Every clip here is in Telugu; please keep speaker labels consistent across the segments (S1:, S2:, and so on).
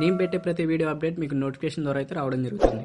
S1: నేను పెట్టే ప్రతి వీడియో అప్డేట్ మీకు నోటిఫికేషన్ ద్వారా అయితే రావడం జరుగుతుంది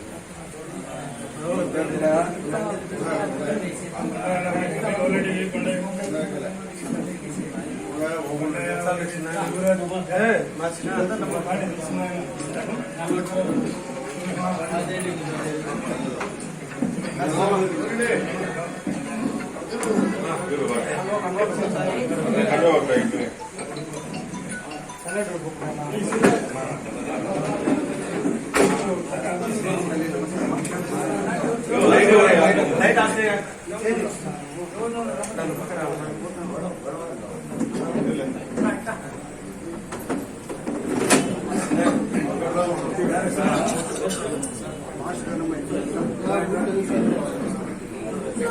S1: ಲೈಟ್ ಲೈಟ್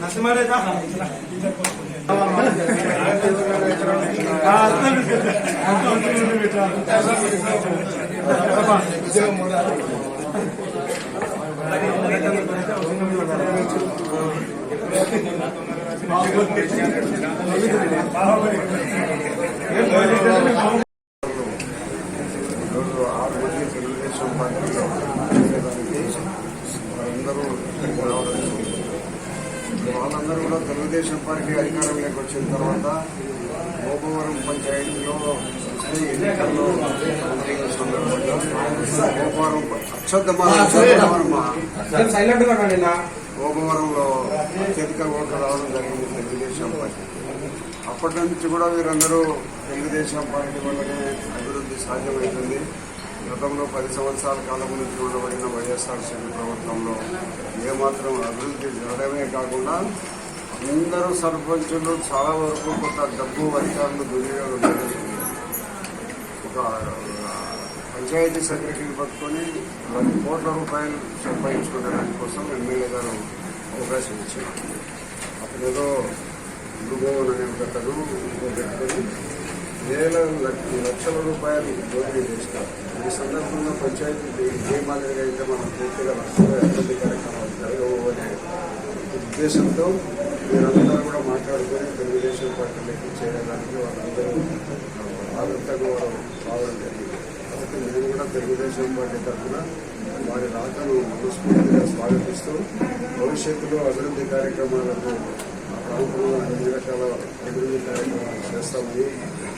S2: లక్ష్మీదేవి ఆది
S3: ఈరోజు ఆరు మంది తెలుగుదేశం పార్టీలో అందరూ వాళ్ళందరూ కూడా తెలుగుదేశం పార్టీ అధికారంలోకి వచ్చిన తర్వాత గోపవరం పంచాయతీలో ఎన్నికల్లో పోలింగ్ సందర్భంగా గోపవరం అక్షద్దమానం
S4: సైలెంట్గా
S3: గోపవరంలో అత్యధిక ఓట్లు రావడం జరిగింది తెలుగుదేశం పార్టీ. అప్పటి నుంచి కూడా వీరందరూ తెలుగుదేశం పార్టీ వల్లనే అభివృద్ధి సాధ్యమవుతుంది గతంలో పది సంవత్సరాల కాలం నుంచి ఉండబడిన వైఎస్ఆర్సీపీ ప్రభుత్వంలో ఏమాత్రం అభివృద్ధి జరగడమే కాకుండా అందరూ సర్పంచులు చాలా వరకు కొంత డబ్బు అధికారులు దుర్వినియోగం జరిగింది. ఒక పంచాయతీ సెక్రటరీని పట్టుకొని పది కోట్ల రూపాయలు సంపాదించుకోవడానికి దానికోసం ఎమ్మెల్యే గారు అవకాశం ఇచ్చారు. అతను ఏదో అనుభవం అనే ఒక పెట్టుకొని వేల లక్ష- లక్షల రూపాయలు దోపిడీ చేస్తారు. ఈ సందర్భంగా పంచాయతీ ఏ మాదిరిగా అయితే మనం పూర్తిగా లక్షల అభివృద్ధి కార్యక్రమాలు జరగవు అనే ఉద్దేశంతో మీరందరూ కూడా మాట్లాడుకొని తెలుగుదేశం పార్టీలోకి చేరడానికి వాళ్ళందరూ ఆదృతంగా వారు రావడం జరిగింది నేను కూడా తెలుగుదేశం పార్టీ తరఫున వారి రాకను మనస్ఫూర్తిగా స్వాగతిస్తూ భవిష్యత్తులో అభివృద్ధి కార్యక్రమాలకు ఆ ప్రాంతంలో అన్ని రకాల అభివృద్ధి కార్యక్రమాలు చేస్తామని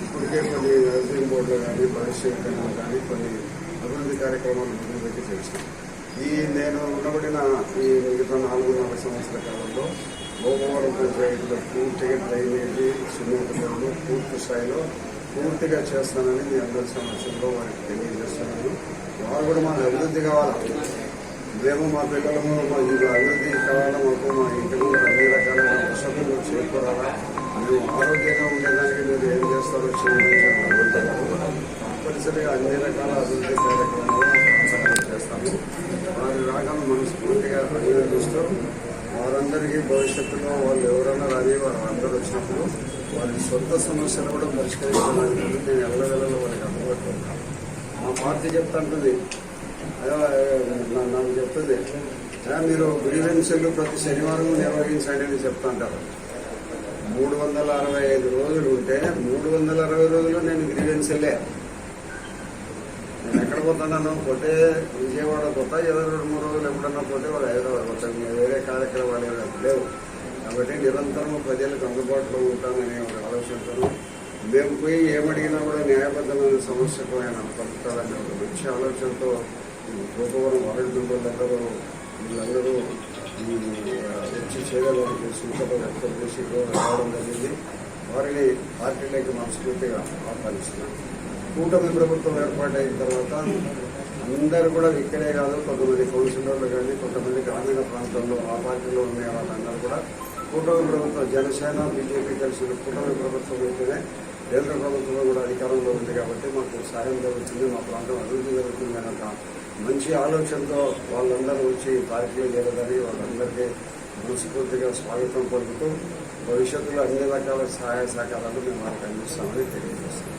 S3: ఇప్పటికే కొన్ని హౌసింగ్ బోర్డులు కానీ భవిష్యత్తులో కానీ కొన్ని అభివృద్ధి కార్యక్రమాలు మొదలుపెట్టి చేస్తాం ఈ నేను ఉండబడిన ఈ మిగతా నాలుగున్నర సంవత్సరాల కాలంలో భోగవరం పంచాయతీలో పూర్తిగా డ్రైనేజీ సిమెంట్ పూర్తి స్థాయిలో పూర్తిగా చేస్తానని మీ అందరి సమస్యల్లో వారికి తెలియజేస్తున్నాను. వారు కూడా మాకు అభివృద్ధి కావాలి. మేము మా పిల్లలము మా ఈ అభివృద్ధి కావాలా మాకు మా ఇంటి అన్ని రకాలైన వసతులు చేకూరాలా. మేము ఆరోగ్యంగా ఉండేదానికి మీరు ఏం చేస్తారో చేయాలి తప్పనిసరిగా అన్ని రకాల అభివృద్ధి కార్యక్రమాలు చేస్తాము. వారి రాగాలను మనస్ఫూర్తిగా అభినందిస్తూ వారందరికీ భవిష్యత్తులో వాళ్ళు ఎవరైనా రాని వారు అందరూ వచ్చినప్పుడు వారి సొంత సమస్యలు కూడా పరిష్కరించడానికి నేను ఎల్లవెల్లలో వారికి అందుబాటులో ఉంటాను మా పార్టీ చెప్తా ఉంటుంది నా- నాకు చెప్తుంది. మీరు గ్రీవెన్సీలు ప్రతి శనివారం నిర్వహించండి అని చెప్తుంటారు మూడు వందల అరవై ఐదు రోజులు ఉంటే మూడు వందల అరవై రోజులు నేను గ్రీవెన్సీలే. నేను ఎక్కడ పోతున్నాను పోతే విజయవాడ పోతా ఏదో రెండు మూడు రోజులు ఎప్పుడన్నా పోతే వాళ్ళు హైదరాబాద్ పోతాను వేరే కార్యక్రమాలు ఏమీ లేవు. కాబట్టి నిరంతరం ప్రజలకు అందుబాటులో ఉంటాననే ఒక ఆలోచనతో మేము పోయి ఏమడిగినా కూడా న్యాయబద్ధమైన సమస్యకు ఆయన పలుకుతారనే ఒక మంచి ఆలోచనతో గోపవరం వార్డు మెంబర్లందరూ వీళ్ళందరూ వచ్చి చేయడానికి సూచనలు వ్యక్తం చేసి రావడం జరిగింది. వారిని పార్టీలోకి మనస్ఫూర్తిగా ఆహ్వానిస్తున్నాం. కూటమి ప్రభుత్వం ఏర్పాటైన తర్వాత అందరూ కూడా ఇక్కడే కాదు కొంతమంది కౌన్సిలర్లు కానీ కొంతమంది గ్రామీణ ప్రాంతాల్లో ఆ పార్టీలో ఉన్న వాళ్ళందరూ కూడా కూటమి ప్రభుత్వం జనసేన బీజేపీ కలిసి కూటమి ప్రభుత్వం అయితేనే కేంద్ర ప్రభుత్వం కూడా అధికారంలో ఉంది కాబట్టి మాకు సాయం జరుగుతుంది మా ప్రాంతం అభివృద్ధి జరుగుతుంది అనే మంచి ఆలోచనతో వాళ్ళందరూ వచ్చి పార్టీలో చేరదని వాళ్ళందరికీ మనస్ఫూర్తిగా స్వాగతం పలుకుతూ భవిష్యత్తులో అన్ని రకాల సహాయ సహకారాలు మేము వారికి అందిస్తామని తెలియజేస్తాం